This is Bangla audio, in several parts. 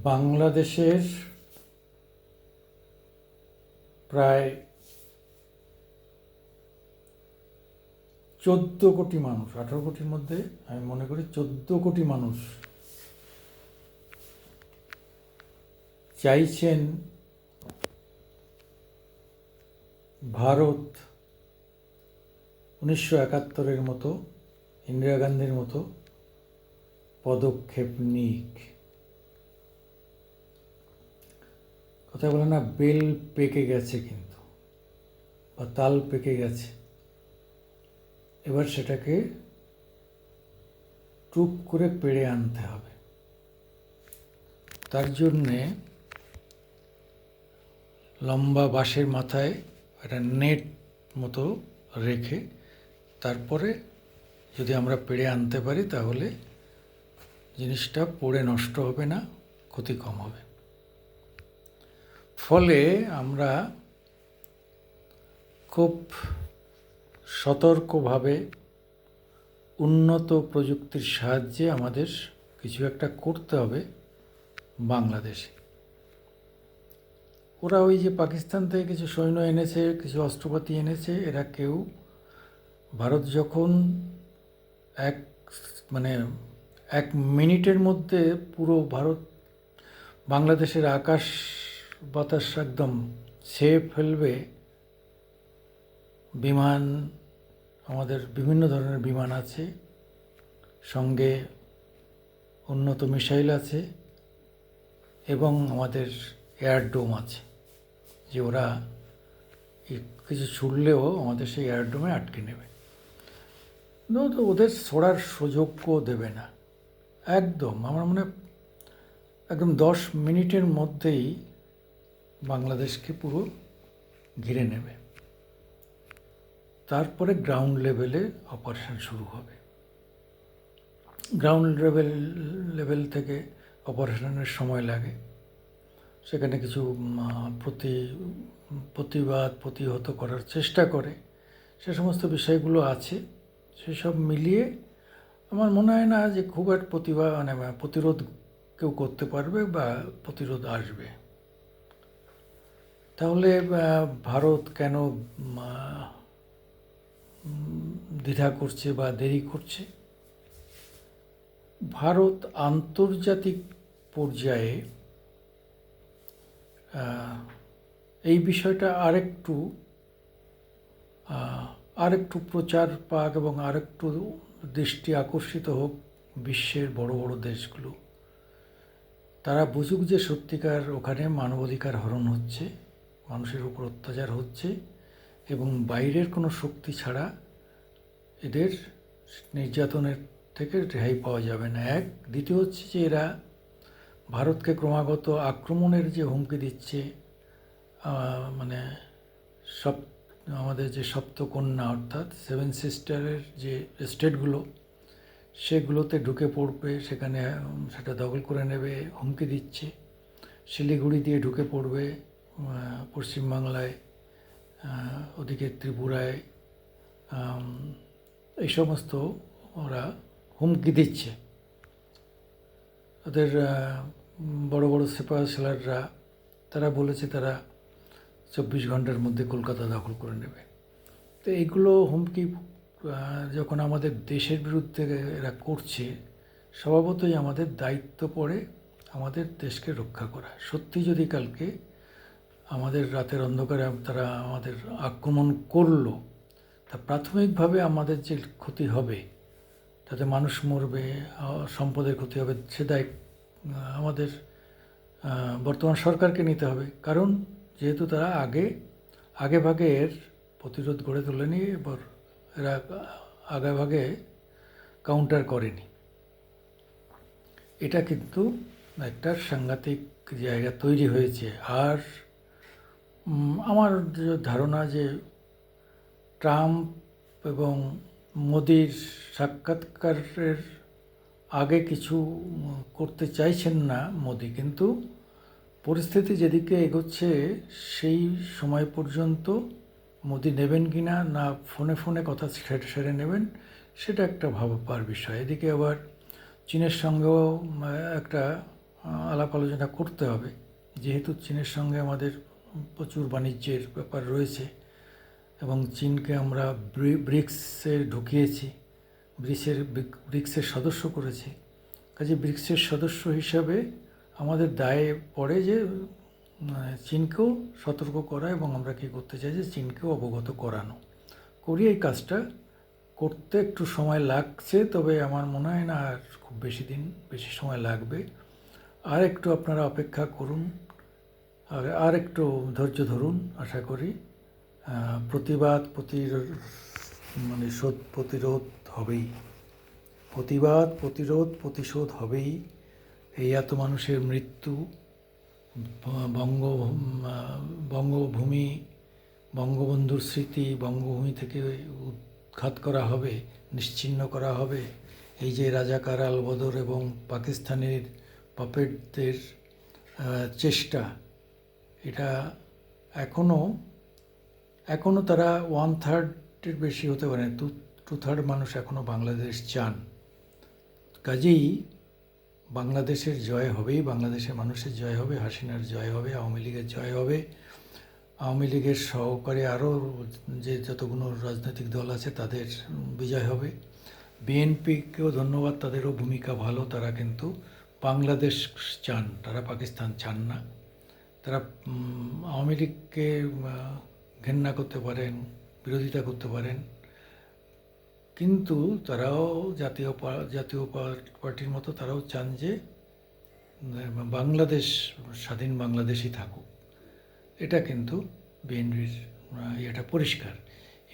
বাংলাদেশের প্রায় চোদ্দ কোটি মানুষ, আঠারো কোটির মধ্যে আমি মনে করি চোদ্দ কোটি মানুষ চাইছেন ভারত উনিশশো একাত্তরের মতো, ইন্দিরা গান্ধীর মতো পদক্ষেপ নিক। কথা বলে না বেল পেকে গেছে কিন্তু, বা তাল পেকে গেছে। এবার সেটাকে টুপ করে পেড়ে আনতে হবে। তার জন্যে লম্বা বাঁশের মাথায় একটা নেট মতো রেখে তারপরে যদি আমরা পেড়ে আনতে পারি তাহলে জিনিসটা পড়ে নষ্ট হবে না, ক্ষতি কম হবে। ফলে আমরা খুব সতর্কভাবে উন্নত প্রযুক্তির সাহায্যে আমাদের কিছু একটা করতে হবে বাংলাদেশে। ওরা ওই যে পাকিস্তান থেকে কিছু সৈন্য এনেছে, কিছু অস্ত্রপাতি এনেছে, এরা কেউ ভারত যখন এক মানে এক মিনিটের মধ্যে পুরো ভারত, বাংলাদেশের আকাশ বাতাস একদম ছেয়ে ফেলবে। বিমান, আমাদের বিভিন্ন ধরনের বিমান আছে। সঙ্গে উন্নত মিসাইল আছে এবং আমাদের এয়ারডোম আছে। যে ওরা কিছু ছুড়লেও আমাদের সেই এয়ারডোমে আটকে নেবে। তো ওদের ছোড়ার সুযোগও দেবে না। একদম, আমার মনে একদম দশ মিনিটের মধ্যেই বাংলাদেশকে পুরো ঘিরে নেবে। তারপরে গ্রাউন্ড লেভেলে অপারেশন শুরু হবে। গ্রাউন্ড লেভেল লেভেল থেকে অপারেশনের সময় লাগে। সেখানে কিছু প্রতি, প্রতিবাদ, প্রতিহত করার চেষ্টা করে। সে সমস্ত বিষয়গুলো আছে। সেসব মিলিয়ে আমার মনে হয় না যে খুব একটা প্রতিভা মানে প্রতিরোধ কেউ করতে পারবে বা প্রতিরোধ আসবে। তাহলে ভারত কেন দ্বিধা করছে বা দেরি করছে? ভারত আন্তর্জাতিক পর্যায়ে এই বিষয়টা আরেকটু আরেকটু প্রচার পাক এবং আরেকটু দৃষ্টি আকর্ষিত হোক বিশ্বের বড় বড় দেশগুলো। তারা বুঝুক যে সত্যিকার ওখানে মানবাধিকার হরণ হচ্ছে। মানুষের উপর অত্যাচার হচ্ছে এবং বাইরের কোনো শক্তি ছাড়া এদের নির্যাতনের থেকে রেহাই পাওয়া যাবে না। এক, দ্বিতীয় হচ্ছে যে এরা ভারতকে ক্রমাগত আক্রমণের যে হুমকি দিচ্ছে মানে সব আমাদের যে সপ্তকন্যা অর্থাৎ সেভেন সিস্টারের যে স্টেটগুলো, সেগুলোতে ঢুকে পড়বে, সেখানে সেটা দখল করে নেবে, হুমকি দিচ্ছে। শিলিগুড়ি দিয়ে ঢুকে পড়বে পশ্চিমবাংলায় ওদিকে ত্রিপুরায় এই সমস্ত ওরা হুমকি দিচ্ছে। ওদের বড় বড় সেপার সেলাররা, তারা বলেছে তারা চব্বিশ ঘণ্টার মধ্যে কলকাতা দখল করে নেবে। তো এইগুলো হুমকি যখন আমাদের দেশের বিরুদ্ধে এরা করছে, স্বভাবতই আমাদের দায়িত্ব পড়ে আমাদের দেশকে রক্ষা করা। সত্যি যদি কালকে আমাদের রাতের অন্ধকারে তারা আমাদের আক্রমণ করল। তা প্রাথমিকভাবে আমাদের যে ক্ষতি হবে, তাতে মানুষ মরবে, সম্পদের ক্ষতি হবে, সে দায় আমাদের বর্তমান সরকারকে নিতে হবে। কারণ যেহেতু তারা আগে আগে ভাগে এর প্রতিরোধ গড়ে তোলেনি, এবার এরা আগে ভাগে কাউন্টার করেনি। এটা কিন্তু একটা সাংঘাতিক জায়গা তৈরি হয়েছে। আর আমার ধারণা যে ট্রাম্প এবং মোদির সাক্ষাৎকারের আগে কিছু করতে চাইছেন না মোদি, কিন্তু পরিস্থিতি যেদিকে এগোচ্ছে সেই সময় পর্যন্ত মোদি নেবেন কি না না ফোনে ফোনে কথা সেরে সেরে নেবেন, সেটা একটা ভাববার বিষয়। এদিকে আবার চীনের সঙ্গেও একটা, আলাপ আলোচনা করতে হবে। যেহেতু চীনের সঙ্গে আমাদের প্রচুর বাণিজ্যের ব্যাপার রয়েছে এবং চীনকে আমরা ব্রি- ব্রিক্সে ঢুকিয়েছি, ব্রিক্সের ব্রিক্সের সদস্য করেছি। কাজে ব্রিক্সের সদস্য হিসাবে আমাদের দায়ে পড়ে যে চীনকেও সতর্ক করা এবং আমরা কী করতে চাই যে চীনকেও অবগত করানো। করি এই কাজটা। করতে একটু সময় লাগছে, তবে আমার মনে হয় না আর খুব বেশি দিন, বেশি সময় লাগবে। আর একটু আপনারা অপেক্ষা করুন। আর একটু ধৈর্য ধরুন, আশা করি। প্রতিবাদ প্রতির মানে শোধ প্রতিরোধ হবেই। প্রতিবাদ প্রতিরোধ প্রতিশোধ হবেই। এই এত মানুষের মৃত্যু, বঙ্গ, বঙ্গভূমি, বঙ্গবন্ধুর স্মৃতি বঙ্গভূমি থেকে উৎখাত করা হবে, নিশ্চিন্ন করা হবে। এই যে রাজাকার আলবদর এবং পাকিস্তানের পাপেটদের চেষ্টা এটা এখনও এখনও তারা ওয়ান থার্ডের বেশি হতে পারে টু টু থার্ড মানুষ এখনও বাংলাদেশ চান। কাজেই বাংলাদেশের জয় হবেই, বাংলাদেশের মানুষের জয় হবে, হাসিনার জয় হবে, আওয়ামী লীগের জয় হবে। আওয়ামী লীগের সহকারে আরও যে যতগুলো রাজনৈতিক দল আছে, তাদের বিজয় হবে। বিএনপিকেও ধন্যবাদ, তাদেরও ভূমিকা ভালো, তারা কিন্তু বাংলাদেশ চান, তারা পাকিস্তান চান না। তারা আওয়ামী লীগকে ঘেন্না করতে পারেন, বিরোধিতা করতে পারেন। কিন্তু তারাও জাতীয় জাতীয় পার্টির মতো তারাও চান যে বাংলাদেশ, স্বাধীন বাংলাদেশই থাকুক। এটা কিন্তু বিএনপির এটা পরিষ্কার।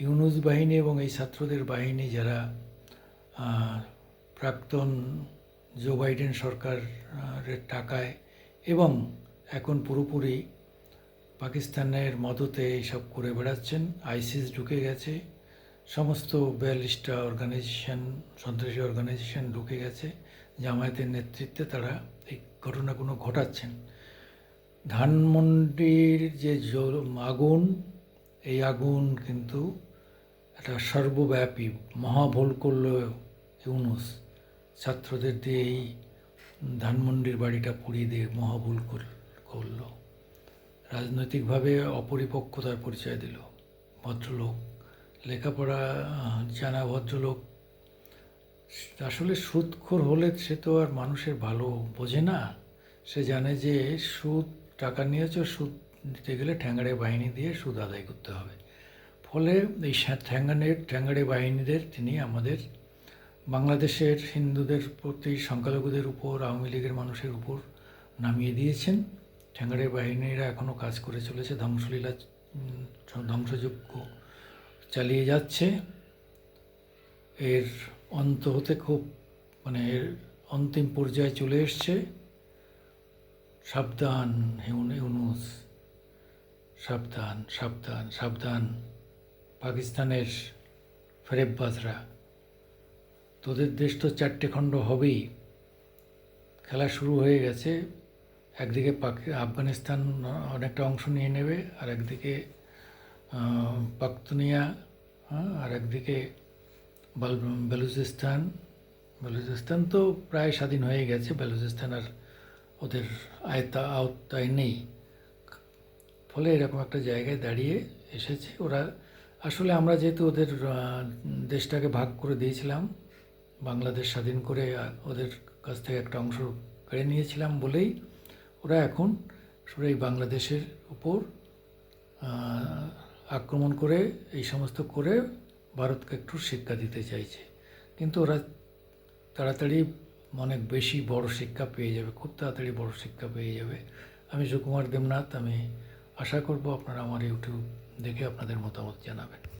ইউনুস বাহিনী এবং এই ছাত্রদের বাহিনী যারা প্রাক্তন জো বাইডেন সরকারের টাকায় এবং এখন পুরোপুরি পাকিস্তানের মদতে এইসব করে বেড়াচ্ছেন। আইসিস ঢুকে গেছে। সমস্ত বিয়াল্লিশটা অর্গানাইজেশন সন্ত্রাসী অর্গানাইজেশন ঢুকে গেছে। জামায়াতের নেতৃত্বে তারা এই ঘটনাগুলো ঘটাচ্ছেন। ধানমন্ডির যে আগুন, এই আগুন কিন্তু একটা সর্বব্যাপী, মহাভুল করল ইউনুস। ছাত্রদের দিয়ে এই ধানমন্ডির বাড়িটা পুড়িয়ে দিয়ে মহাভুল কর- করল। রাজনৈতিকভাবে অপরিপক্কতার পরিচয় দিল। ভদ্রলোক, লেখাপড়া জানা ভদ্রলোক। আসলে সুদখোর হলে সে তো আর মানুষের ভালো বোঝে না। সে জানে যে সুদ, টাকা নিয়েছে, সুদ দিতে গেলে ঠ্যাঙ্গাড়ে বাহিনী দিয়ে সুদ আদায় করতে হবে। ফলে এই ঠ্যাঙ্গানের ঠ্যাঙ্গাড়ে বাহিনীদের, তিনি আমাদের, বাংলাদেশের হিন্দুদের প্রতি সংখ্যালঘুদের উপর, আওয়ামী লীগের মানুষের উপর নামিয়ে দিয়েছেন। ঠ্যাঙ্গাড়ে বাহিনীরা এখনও কাজ করে চলেছে, ধ্বংসলীলা ধ্বংসযজ্ঞ চালিয়ে যাচ্ছে। এর অন্ত হতে খুব মানে এর অন্তিম পর্যায়ে চলে এসছে। সাবধান হিউন ইউনুস, সাবধান সাবধান সাবধান। পাকিস্তানের ফেরেববাজরা, তোদের দেশ তো চারটে খণ্ড হবেই। খেলা শুরু হয়ে গেছে। একদিকে পাকি আফগানিস্তান অনেকটা অংশ নিয়ে নেবে আর একদিকে পাকতুনিয়া হ্যাঁ, আর একদিকে বাল বেলুচিস্তান। বেলুচিস্তান তো প্রায় স্বাধীন হয়ে গেছে বেলুচিস্তান আর ওদের আয়তা আওতায় নেই। ফলে এরকম একটা জায়গায় দাঁড়িয়ে এসেছে। ওরা আসলে আমরা যেহেতু ওদের দেশটাকে ভাগ করে দিয়েছিলাম বাংলাদেশ স্বাধীন করে ওদের কাছ থেকে একটা অংশ কেড়ে নিয়েছিলাম বলেই ওরা এখন এই বাংলাদেশের উপর আক্রমণ করে এই সমস্ত করে ভারতকে একটু শিক্ষা দিতে চাইছে। কিন্তু ওরা তাড়াতাড়ি অনেক বেশি বড় শিক্ষা পেয়ে যাবে, খুব তাড়াতাড়ি বড় শিক্ষা পেয়ে যাবে। আমি সুকুমার দেবনাথ, আমি আশা করব আপনারা আমার ইউটিউব দেখে আপনাদের মতামত জানাবেন।